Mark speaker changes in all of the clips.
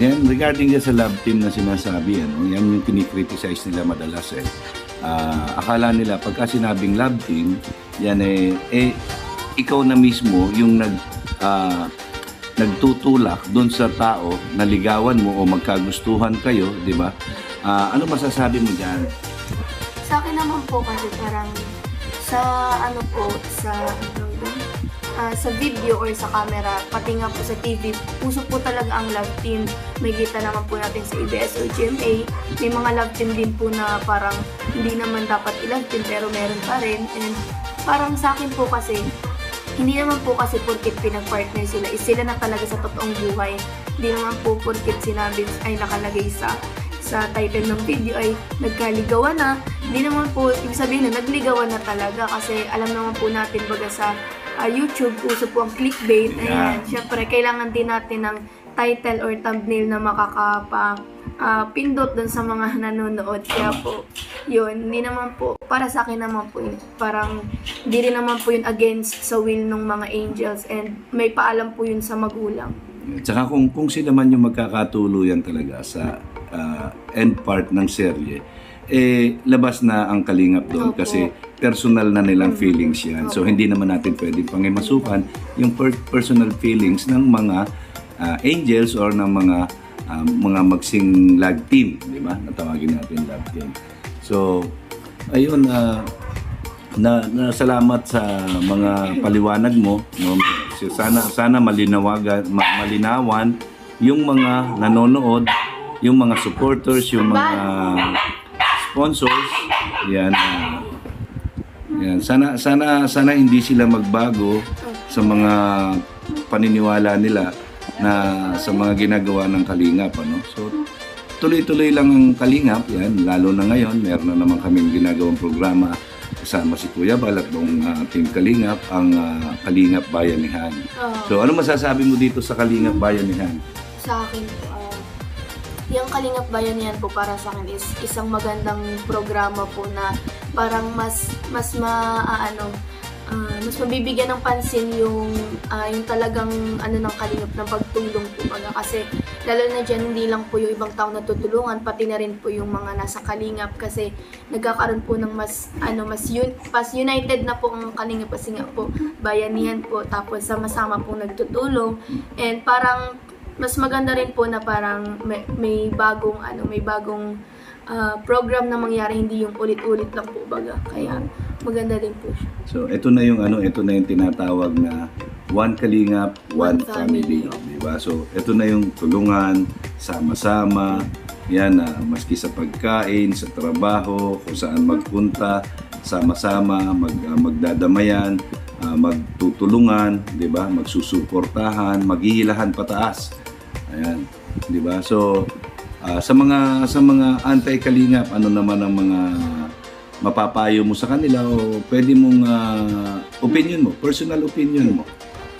Speaker 1: Yan, regarding sa love team na sinasabi, ano, yan yung kinikriticize nila madalas eh. Ah, akala nila pagka sinabing love team, yan eh, eh ikaw na mismo yung nag ah, nagtutulak doon sa tao na ligawan mo o magkagustuhan kayo, di ba? Ah, ano masasabi mo diyan?
Speaker 2: Sa akin naman po kasi parang sa ano po, sa ano Ah, sa video or sa camera, pati nga po sa TV, puso po talaga ang love team. May kita naman po natin sa ABS o GMA. May mga love team din po na parang hindi naman dapat i-love team pero meron pa rin. And parang sa akin po kasi, hindi naman po kasi porkit pinag-partner sila, is sila na talaga sa totoong buhay. Hindi naman po porkit sinabi ay nakalagay sa sa title ng video ay nagkaligawan na. Hindi naman po, ibig sabihin na nagligawan na talaga kasi alam naman po natin baga sa ah, YouTube, uso po ang clickbait. Ayan,
Speaker 1: Yeah.
Speaker 2: syempre, kailangan din natin ng title or thumbnail na makakapa ah, pindot dun sa mga nanonood. Kaya po, yun, hindi naman po, para sa akin naman po, yun, parang, hindi rin naman po yun against sa will ng mga angels and may paalam po yun sa magulang.
Speaker 1: Tsaka kung, kung sila man yung magkakatuluyan talaga sa ah, end part ng serye, eh, labas na ang kalingap doon
Speaker 2: Opo.
Speaker 1: kasi personal na nilang feelings yan. So, hindi naman natin pwedeng pangimasukan yung per- personal feelings ng mga ah, angels or ng mga ah, mga magsing love team, di ba? Natawagin natin love team. So, ayun, ah, na, na salamat sa mga paliwanag mo no sana sana malinawagan ma- malinawan yung mga nanonood yung mga supporters yung mga sponsors. Yan ah, yan. Sana sana sana hindi sila magbago sa mga paniniwala nila na sa mga ginagawa ng kalingap ano? So tuloy-tuloy lang ang kalingap yan. Lalo na ngayon meron na naman kaming ginagawang programa kasama si Kuya Bal at buong ah, team Kalingap ang ah, Kalingap Bayanihan.
Speaker 2: Ah,
Speaker 1: So ano masasabi mo dito sa Kalingap Bayanihan?
Speaker 2: sa akin po, yung Kalingap Bayan yan po para sa akin is isang magandang programa po na parang mas mas ma ah, ano ah, mas mabibigyan ng pansin yung ah, yung talagang ano ng kalingap ng pagtulong po baga kasi lalo na dyan hindi lang po yung ibang tao natutulungan pati na rin po yung mga nasa kalingap kasi nagkakaroon po ng mas ano mas un, pas united na po ang kalingap kasi nga po bayanihan po tapos sama-sama po nagtutulong. And parang mas maganda rin po na parang may, may bagong ano may bagong ah, program na mangyari hindi yung ulit-ulit lang po baga kaya maganda din po siya
Speaker 1: So ito na yung ano, ito na yung tinatawag na One Kalingap, One,
Speaker 2: One
Speaker 1: Family,
Speaker 2: family.
Speaker 1: di ba? So ito na yung tulungan, sama-sama, yan na maski sa pagkain, sa trabaho, kung saan magpunta, sama-sama, mag, ah, magdadamayan, ah, magtutulungan, di ba? Magsusuportahan, maghihilahan pataas. Ayan, di ba? So ah, sa mga sa mga anti-kalingap, ano naman ang mga mapapayo mo sa kanila o pwede mong ah, opinion mo, personal opinion mo.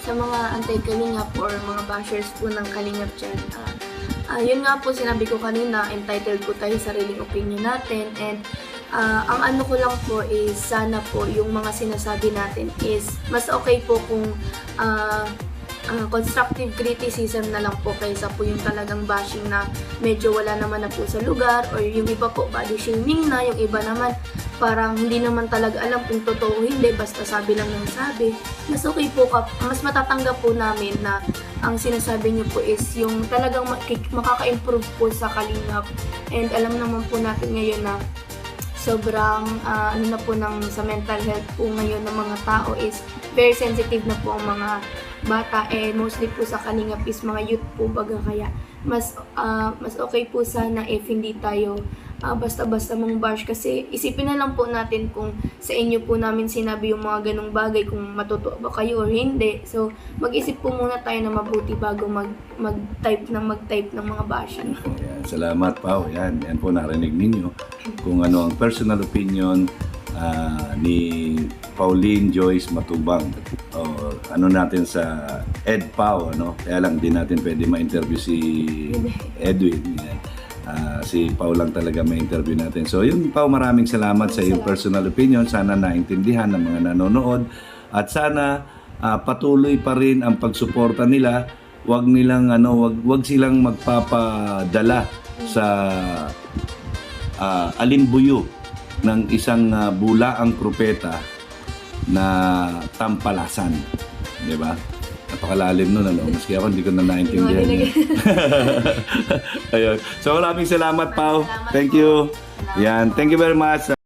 Speaker 2: sa mga anti-kalingap or mga bashers po ng kalingap dyan, ah, ah, yun nga po sinabi ko kanina, entitled po tayo sa sariling opinion natin and ah, ang ano ko lang po is sana po yung mga sinasabi natin is mas okay po kung ah, ah, constructive criticism na lang po kaysa po yung talagang bashing na medyo wala naman na po sa lugar or yung iba po body shaming na, yung iba naman parang hindi naman talaga alam kung totoo o hindi, basta sabi lang ng sabi. Mas okay po, ka, mas matatanggap po namin na ang sinasabi niyo po is yung talagang makaka-improve po sa kalingap. And alam naman po natin ngayon na sobrang ah, ano na po ng sa mental health po ngayon ng mga tao is very sensitive na po ang mga bata and mostly po sa kalingap is mga youth po baga kaya mas ah, mas okay po sana if hindi tayo ah, basta-basta mong bash kasi isipin na lang po natin kung sa inyo po namin sinabi yung mga ganong bagay kung matutuwa ba kayo or hindi. So, mag-isip po muna tayo na mabuti bago mag, mag-type ng mag-type ng mga bashing.
Speaker 1: Ayan, salamat Pao. Yan, yan po narinig ninyo kung ano ang personal opinion ah, ni Pauline Joyce Matubang. O, ano natin sa Ed Pao, ano? Kaya lang di natin pwede ma-interview si Edwin. Yan. Ah, si Pao lang talaga ma-interview natin. So yun Pao, maraming salamat sa iyong personal opinion. Sana naintindihan ng mga nanonood at sana ah, patuloy pa rin ang pagsuporta nila wag nilang ano, wag wag silang magpapadala sa ah, alimbuyo ng isang ah, bulaang propeta na tampalasan. Di ba? Napakalalim nun, ano? Maski ako, hindi ko na naintindihan. Yun. Ayun. So, maraming salamat, Pau. Thank you. Yan. Thank you very much.